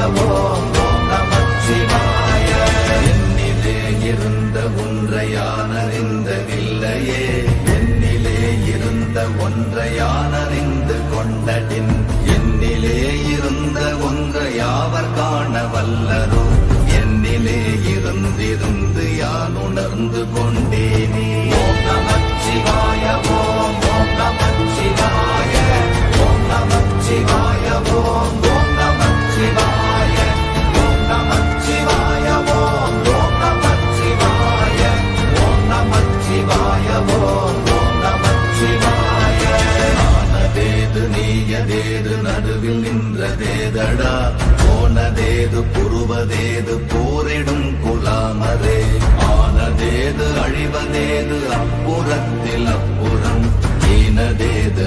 நமச்சிவாய போனதேது போரிடும் குலாமரே. ஆனதேது அழிவதேது அப்புறத்தில் அப்புறம் ஈனதேது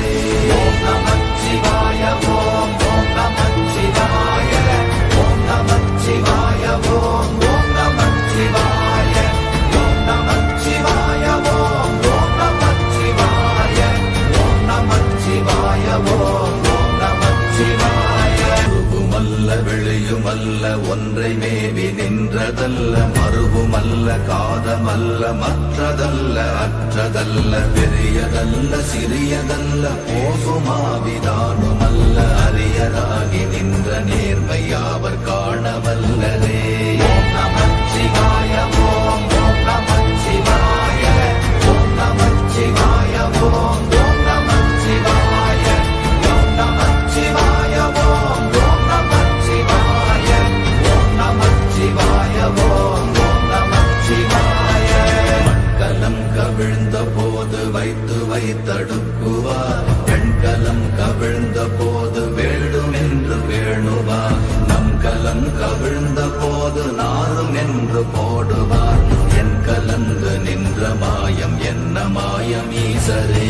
உருவுமல்ல வெளியுமல்ல ஒன்றை மேவி நின்றதல்ல மறுவுமல்ல காதமல்ல மற்றதல்ல அற்றதல்ல பெரியதல்ல சிறியதல்ல போசுமாவிதானுமல்ல வைத்தடுக்குவார் பெண்கலம் கவிழ்ந்த போது வேடும் என்று வேணுவார் நம் கலம் கவிழ்ந்த போது நாரும் என்று போடுவார் என் கலந்து நின்ற மாயம் என்ன மாயம் ஈசரே?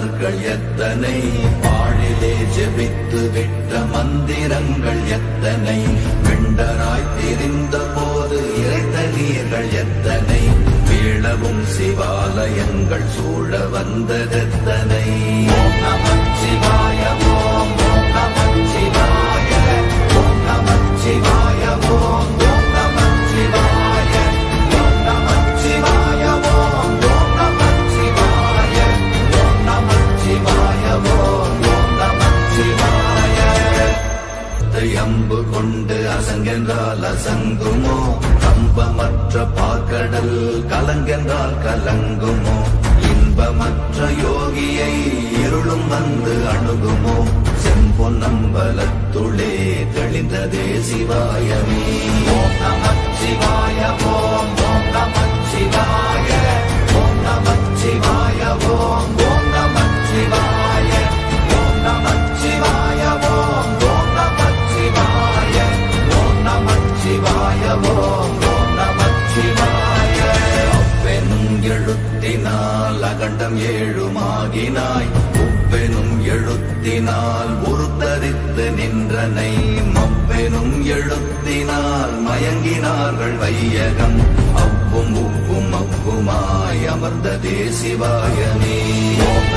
பன்மலர்கள் எத்தனை? பாழிலே ஜெபித்து விட்ட மந்திரங்கள் எத்தனை? வெண்டராய் தெரிந்த போது இறைத்த நீர்கள் எத்தனை? வீழவும் சிவாலயங்கள் சூழ வந்ததெத்தனை? ஓம் நமச்சிவாய ஓம் ஓம் நமச்சிவாய ஓம் நமச்சிவாய. கலங்கென்றால் கலங்குமோ? இன்பமற்ற யோகியை இருளும் வந்து அணுகுமோ? செம்பொன்னம்பலத்துளே தெளிந்ததே சிவாயமே. ஓம் நமச்சிவாய ஓம் ஓம். எழுத்தினால் ஏழுமாகினாய். ஒவ்வெனும் எழுத்தினால் உருத்தரித்து நின்றனை. மவ்வெனும் எழுத்தினால் மயங்கினார்கள் வையகம். அவ்வும் உவ்வும் அவ்வுமாய் அமர்ந்ததே சிவாயமே ஓம்